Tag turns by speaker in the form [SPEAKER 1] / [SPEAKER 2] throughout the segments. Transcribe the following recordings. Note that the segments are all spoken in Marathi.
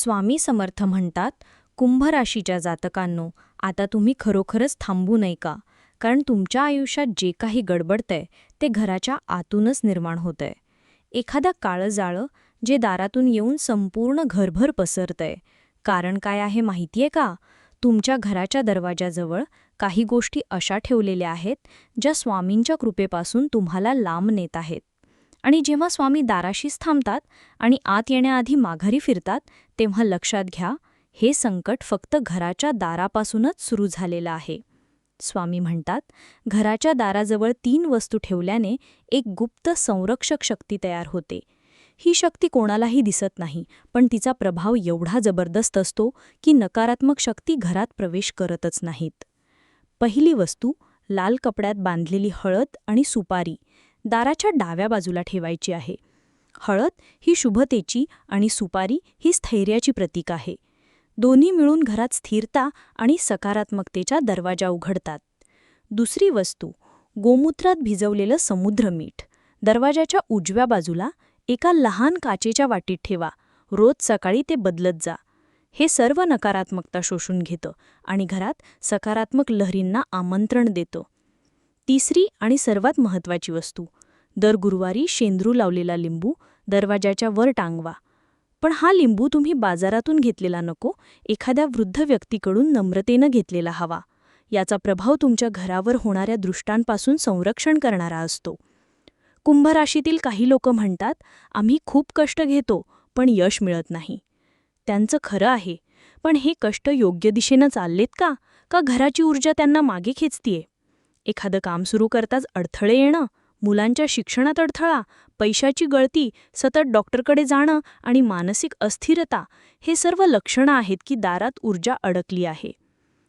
[SPEAKER 1] स्वामी समर्थ म्हणतात कुंभ राशीच्या जातकांनो आता तुम्ही खरोखरच थांबू नये का? कारण तुमच्या आयुष्यात जे काही गडबडतंय ते घराच्या आतूनच निर्माण होतंय. एखादं काळं जाळं जे दारातून येऊन संपूर्ण घरभर पसरतंय. कारण काय आहे माहितीये का? तुमच्या घराच्या दरवाजाजवळ काही गोष्टी अशा ठेवलेल्या आहेत ज्या स्वामींच्या कृपेपासून तुम्हाला लांब नेत आहेत. आणि जेव्हा स्वामी दाराशीच थांबतात आणि आत येण्याआधी माघारी फिरतात तेव्हा लक्षात घ्या हे संकट फक्त घराच्या दारापासूनच सुरू झालेलं आहे. स्वामी म्हणतात घराच्या दाराजवळ तीन वस्तू ठेवल्याने एक गुप्त संरक्षक शक्ती तयार होते. ही शक्ती कोणालाही दिसत नाही पण तिचा प्रभाव एवढा जबरदस्त असतो की नकारात्मक शक्ती घरात प्रवेश करतच नाहीत. पहिली वस्तू लाल कपड्यात बांधलेली हळद आणि सुपारी. दाराच्या डाव्या बाजूला ठेवायची आहे. हळद ही शुभतेची आणि सुपारी ही स्थैर्याची प्रतीक आहे. दोन्ही मिळून घरात स्थिरता आणि सकारात्मकतेचा दरवाजा उघडतात. दुसरी वस्तू गोमूत्रात भिजवलेलं समुद्र मीठ. दरवाजाच्या उजव्या बाजूला एका लहान काचेच्या वाटीत ठेवा. रोज सकाळी ते बदलत जा. हे सर्व नकारात्मकता शोषून घेतं आणि घरात सकारात्मक लहरींना आमंत्रण देतं. तिसरी आणि सर्वात महत्त्वाची वस्तू. दर गुरुवारी शेंद्रू लावलेला लिंबू दरवाजाच्या वर टांगवा. पण हा लिंबू तुम्ही बाजारातून घेतलेला नको एखाद्या वृद्ध व्यक्तीकडून नम्रतेनं घेतलेला हवा. याचा प्रभाव तुमच्या घरावर होणाऱ्या दृष्टांपासून संरक्षण करणारा असतो. कुंभराशीतील काही लोक म्हणतात आम्ही खूप कष्ट घेतो पण यश मिळत नाही. त्यांचं खरं आहे पण हे कष्ट योग्य दिशेनं चाललेत का? का घराची ऊर्जा त्यांना मागे खेचतीये? एखादं काम सुरू करताच अडथळे येणं मुलांच्या शिक्षणात अडथळा पैशाची गळती सतत डॉक्टरकडे जाणं आणि मानसिक अस्थिरता हे सर्व लक्षणं आहेत की दारात ऊर्जा अडकली आहे.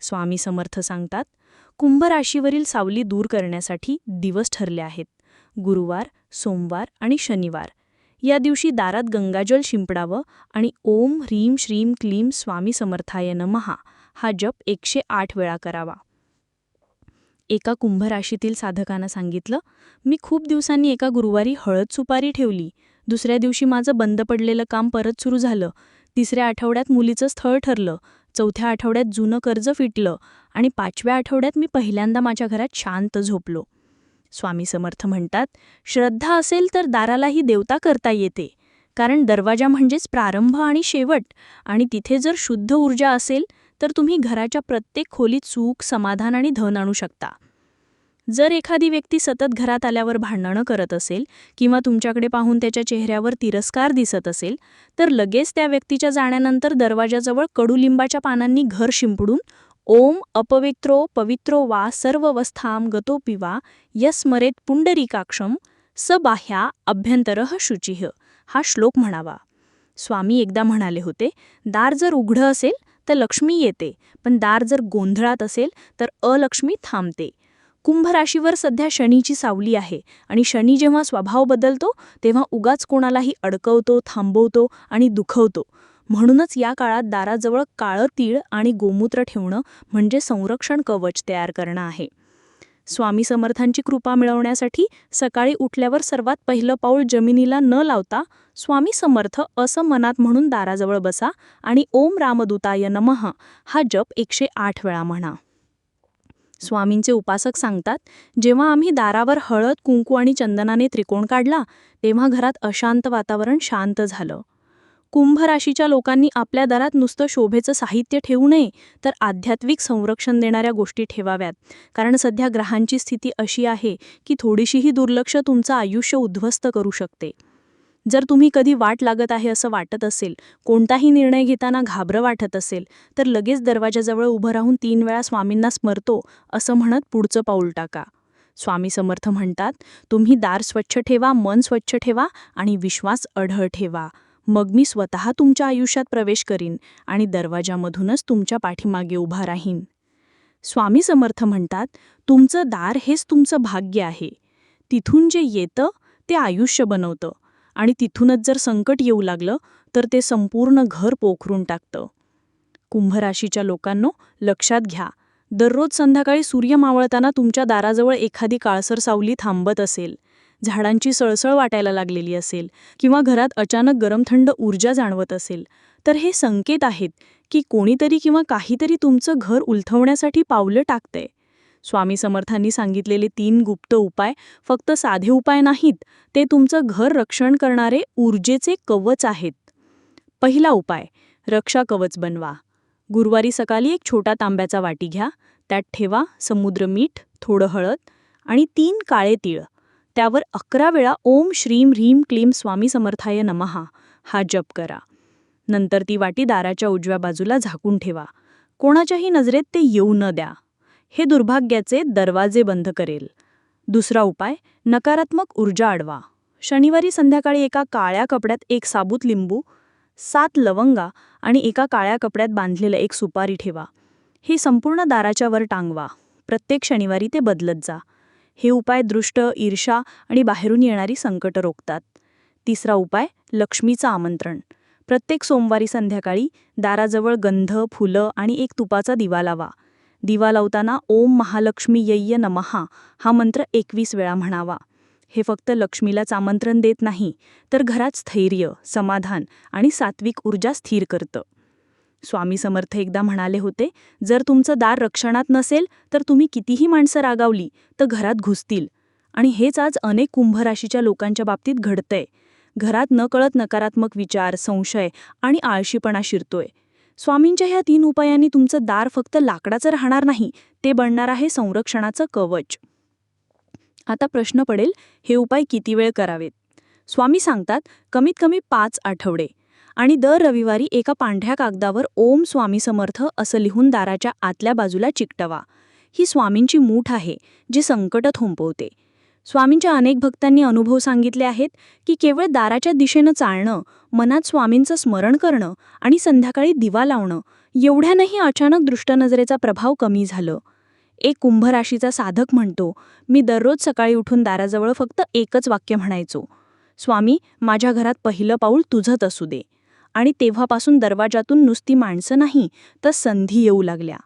[SPEAKER 1] स्वामी समर्थ सांगतात कुंभ राशीवरील सावली दूर करण्यासाठी दिवस ठरले आहेत. गुरुवार सोमवार आणि शनिवार. या दिवशी दारात गंगाजल शिंपडावं आणि ओम ह्रीम श्रीम क्लीम स्वामी समर्थाय नमहा हा जप एकशे आठ वेळा करावा. एका कुंभराशीतील साधकानं सांगितलं मी खूप दिवसांनी एका गुरुवारी हळद सुपारी ठेवली. दुसऱ्या दिवशी माझं बंद पडलेलं काम परत सुरू झालं. तिसऱ्या आठवड्यात मुलीचं स्थळ ठरलं. चौथ्या आठवड्यात जुनं कर्ज फिटलं. आणि पाचव्या आठवड्यात मी पहिल्यांदा माझ्या घरात शांत झोपलो. स्वामी समर्थ म्हणतात श्रद्धा असेल तर दारालाही देवता करता येते. कारण दरवाजा म्हणजेच प्रारंभ आणि शेवट. आणि तिथे जर शुद्ध ऊर्जा असेल तर तुम्ही घराच्या प्रत्येक खोलीत सुख समाधान आणि धन आणू शकता. जर एखादी व्यक्ती सतत घरात आल्यावर भांडणं करत असेल किंवा तुमच्याकडे पाहून त्याच्या चेहऱ्यावर तिरस्कार दिसत असेल तर लगेच त्या व्यक्तीच्या जाण्यानंतर दरवाजाजवळ कडुलिंबाच्या पानांनी घर शिंपडून ओम अपवित्रो पवित्रो वा सर्ववस्थाम गतोपिवा पिवा यस्मरेत पुंडरीकाक्षम बाह्या अभ्यंतरः शुचिह हा श्लोक म्हणावा. स्वामी एकदा म्हणाले होते दार जर उघडं असेल तर लक्ष्मी येते पण दार जर गोंधळात असेल तर अलक्ष्मी थांबते. कुंभ राशीवर सध्या शनीची सावली आहे आणि शनी जेव्हा स्वभाव बदलतो तेव्हा उगाच कोणालाही अडकवतो थांबवतो आणि दुखवतो. म्हणूनच या काळात दाराजवळ काळं तीळ आणि गोमूत्र ठेवणं म्हणजे संरक्षण कवच तयार करणं आहे. स्वामी समर्थांची कृपा मिळवण्यासाठी सकाळी उठल्यावर सर्वात पहिलं पाऊल जमिनीला न लावता स्वामी समर्थ असं मनात म्हणून दाराजवळ बसा आणि ओम रामदूताय नमः हा जप एकशे आठ वेळा म्हणा. स्वामींचे उपासक सांगतात जेव्हा आम्ही दारावर हळद कुंकू आणि चंदनाने त्रिकोण काढला तेव्हा घरात अशांत वातावरण शांत झालं. कुंभ राशीच्या लोकांनी आपल्या दारात नुसतं शोभेचं साहित्य ठेवू नये तर आध्यात्मिक संरक्षण देणाऱ्या गोष्टी ठेवाव्यात. कारण सध्या ग्रहांची स्थिती अशी आहे की थोडीशीही दुर्लक्ष तुमचं आयुष्य उद्ध्वस्त करू शकते. जर तुम्ही कधी वाट लागत आहे असं वाटत असेल कोणताही निर्णय घेताना घाबरं वाटत असेल तर लगेच दरवाजाजवळ उभं राहून तीन वेळा स्वामींना स्मरतो असं म्हणत पुढचं पाऊल टाका. स्वामी समर्थ म्हणतात तुम्ही दार स्वच्छ ठेवा मन स्वच्छ ठेवा आणि विश्वास अढळ ठेवा. मग मी स्वतः तुमच्या आयुष्यात प्रवेश करीन आणि दरवाजामधूनच तुमच्या पाठीमागे उभा राहीन. स्वामी समर्थ म्हणतात तुमचं दार हेच तुमचं भाग्य आहे. तिथून जे येतं ते आयुष्य बनवतं. आणि तिथूनच जर संकट येऊ लागलं तर ते संपूर्ण घर पोखरून टाकतं. कुंभराशीच्या लोकांनो लक्षात घ्या. दररोज संध्याकाळी सूर्य मावळताना तुमच्या दाराजवळ एखादी काळसर सावली थांबत असेल.
[SPEAKER 2] झाडांची सळसळ वाटायला लागलेली असेल किंवा घरात अचानक गरम थंड ऊर्जा जाणवत असेल तर हे संकेत आहेत की कोणीतरी किंवा काहीतरी तुमचं घर उलथवण्यासाठी पावलं टाकतंय. स्वामी समर्थांनी सांगितलेले तीन गुप्त उपाय फक्त साधे उपाय नाहीत ते तुमचं घर रक्षण करणारे ऊर्जेचे कवच आहेत. पहिला उपाय रक्षा कवच बनवा. गुरुवारी सकाळी एक छोटा तांब्याचा वाटी घ्या त्यात ठेवा समुद्र मीठ थोडं हळद आणि तीन काळे तीळ. त्यावर अकरा वेळा ओम श्रीम ह्रीम क्लीम स्वामी समर्थाय नमहा. हा जप करा. नंतर ती वाटी दाराच्या उजव्या बाजूला झाकून ठेवा. कोणाच्याही नजरेत ते येऊ न द्या. हे दुर्भाग्याचे दरवाजे बंद करेल. दुसरा उपाय नकारात्मक ऊर्जा अडवा शनिवारी संध्याकाळी एका काळ्या कपड्यात एक साबूत लिंबू सात लवंगा आणि एका काळ्या कपड्यात बांधलेलं एक सुपारी ठेवा. हे संपूर्ण दाराच्या वर टांगवा. प्रत्येक शनिवारी ते बदलत जा. हे उपाय दृष्ट ईर्षा आणि बाहेरून येणारी संकट रोखतात. तिसरा उपाय लक्ष्मीचं आमंत्रण. प्रत्येक सोमवारी संध्याकाळी दाराजवळ गंध फुलं आणि एक तुपाचा दिवा लावा. दिवा लावताना ओम महालक्ष्मी यय्य नमहा हा मंत्र एकवीस वेळा म्हणावा. हे फक्त लक्ष्मीलाच आमंत्रण देत नाही तर घरात स्थैर्य समाधान आणि सात्विक ऊर्जा स्थिर करतं. स्वामी समर्थ एकदा म्हणाले होते जर तुमचं दार रक्षणात नसेल तर तुम्ही कितीही माणसं रागावली तर घरात घुसतील. आणि हेच आज अनेक कुंभराशीच्या लोकांच्या बाबतीत घडतंय. घरात नकळत नकारात्मक विचार संशय आणि आळशीपणा शिरतोय. स्वामींच्या ह्या तीन उपायांनी तुमचं दार फक्त लाकडाचं राहणार नाही ते बनणार आहे संरक्षणाचं कवच. आता प्रश्न पडेल हे उपाय किती वेळ करावेत? स्वामी सांगतात कमीत कमी पाच आठवडे. आणि दर रविवारी एका पांढऱ्या कागदावर ओम स्वामी समर्थ असं लिहून दाराच्या आतल्या बाजूला चिकटवा. ही स्वामींची मूठ आहे जी संकट थोंपवते स्वामींच्या अनेक भक्तांनी अनुभव सांगितले आहेत की केवळ दाराच्या दिशेनं चालणं मनात स्वामींचं स्मरण करणं आणि संध्याकाळी दिवा लावणं एवढ्यानंही अचानक दृष्टनजरेचा प्रभाव कमी झालं. एक कुंभराशीचा साधक म्हणतो मी दररोज सकाळी उठून दाराजवळ फक्त एकच वाक्य म्हणायचो. स्वामी माझ्या घरात पहिलं पाऊल तुझंच असू दे. आणि तेव्हापासून दरवाजातून नुसती माणसं नाही तर संधी येऊ लागल्या.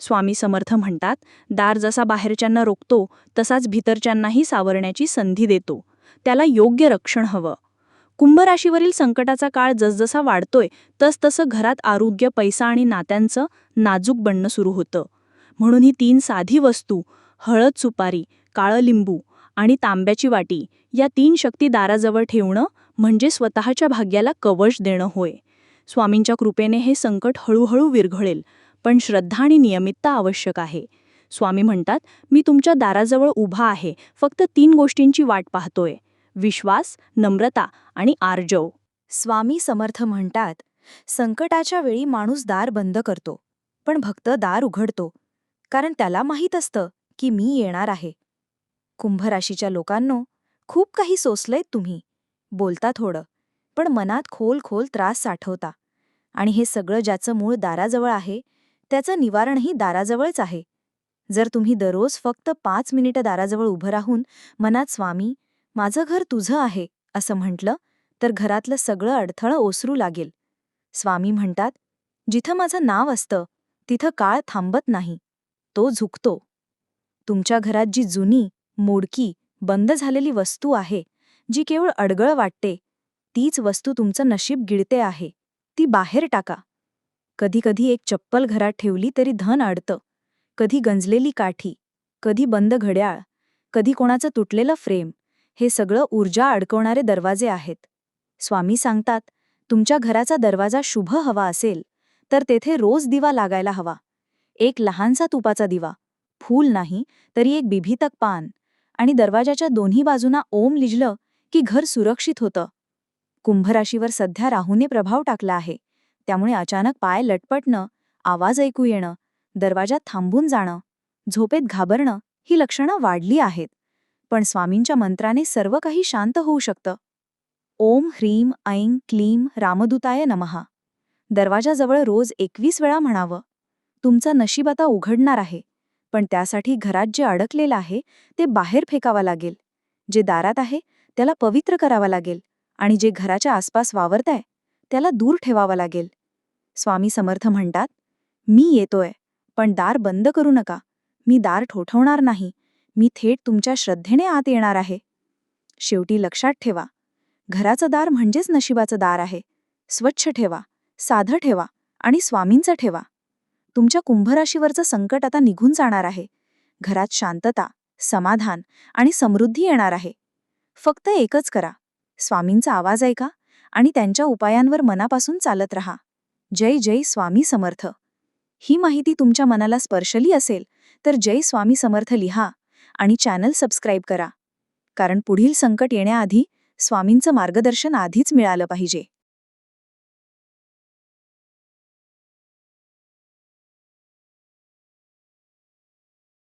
[SPEAKER 2] स्वामी समर्थ म्हणतात दार जसा बाहेरच्यांना रोखतो तसाच भितरच्यांनाही सावरण्याची संधी देतो. त्याला योग्य रक्षण हवं. कुंभराशीवरील संकटाचा काळ जसजसा वाढतोय तसतसं घरात आरोग्य पैसा आणि नात्यांचं नाजूक बनणं सुरू होतं. म्हणून ही तीन साधी वस्तू हळद सुपारी काळं लिंबू आणि तांब्याची वाटी या तीन शक्ती दाराजवळ ठेवणं म्हणजे स्वतःच्या भाग्याला कवच देणं होय. स्वामींच्या कृपेने हे संकट हळूहळू विरघळेल पण श्रद्धा आणि नियमितता आवश्यक आहे. स्वामी म्हणतात मी तुमच्या दाराजवळ उभा आहे फक्त तीन गोष्टींची वाट पाहतोय. विश्वास नम्रता आणि आर्जव.
[SPEAKER 1] स्वामी समर्थ म्हणतात संकटाच्या वेळी माणूस दार बंद करतो पण भक्त दार उघडतो कारण त्याला माहीत असतं की मी येणार आहे. कुंभराशीच्या लोकांनो खूप काही सोसलंय तुम्ही. बोलता थोडं पण मनात खोल खोल त्रास साठवता. आणि हे सगळं ज्याचं मूळ दाराजवळ आहे त्याचं निवारणही दाराजवळच आहे. जर तुम्ही दररोज फक्त पाच मिनिटं दाराजवळ उभं राहून मनात स्वामी माझं घर तुझं आहे असं म्हटलं तर घरातलं सगळं अडथळं ओसरू लागेल. स्वामी म्हणतात जिथं माझं नाव असतं तिथं काळ थांबत नाही तो झुकतो. तुमच्या घरात जी जुनी मोडकी बंद झालेली वस्तू आहे जी केवळ अडगळ वाटते तीच वस्तू तुमचं नशीब गिळते आहे ती बाहेर टाका. कधीकधी एक चप्पल घरात ठेवली तरी धन अडतं कधी गंजलेली काठी कधी बंद घड्याळ कधी कोणाचं तुटलेलं फ्रेम हे सगळं ऊर्जा अडकवणारे दरवाजे आहेत. स्वामी सांगतात तुमच्या घराचा दरवाजा शुभ हवा असेल तर तेथे रोज दिवा लागायला हवा. एक लहानसा तुपाचा दिवा फूल नाही तरी एक बिभीतक पान आणि दरवाजाच्या दोन्ही बाजूंना ओम लिजलं की घर सुरक्षित होतं. कुंभराशीवर सध्या राहूने प्रभाव टाकला आहे. त्यामुळे अचानक पाय लटपटणं आवाज ऐकू येणं दरवाजात थांबून जाणं झोपेत घाबरणं ही लक्षणं वाढली आहेत. पण स्वामींच्या मंत्राने सर्व काही शांत होऊ शकतं. ओम ह्रीम ऐं क्लीम रामदूताय नमहा दरवाजाजवळ रोज एकवीस वेळा म्हणावं. तुमचं नशीब आता उघडणार आहे. पण त्यासाठी घरात जे अडकलेलं आहे ते बाहेर फेकावं लागेल. जे दारात आहे त्याला पवित्र करावं लागेल आणि जे घराच्या आसपास वावरतंय त्याला दूर ठेवावं लागेल. स्वामी समर्थ म्हणतात मी येतोय पण दार बंद करू नका. मी दार ठोठवणार नाही. मी थेट तुमच्या श्रद्धेने आत येणार आहे.
[SPEAKER 3] शेवटी लक्षात ठेवा घराचं दार म्हणजेच नशिबाचं दार आहे. स्वच्छ ठेवा साधं ठेवा आणि स्वामींचं ठेवा. तुमच्या कुंभराशीवरचं संकट आता निघून जाणार आहे. घरात शांतता समाधान आणि समृद्धी येणार आहे. फक्त एकच करा. स्वामींचा आवाज ऐका आणि त्यांच्या उपायांवर मनापासून चालत रहा. जय जय स्वामी समर्थ. ही माहिती तुमच्या मनाला स्पर्शली असेल तर जय स्वामी समर्थ लिहा आणि चॅनल सबस्क्राईब करा. कारण पुढील संकट येण्याआधी स्वामींचं मार्गदर्शन आधीच मिळालं पाहिजे.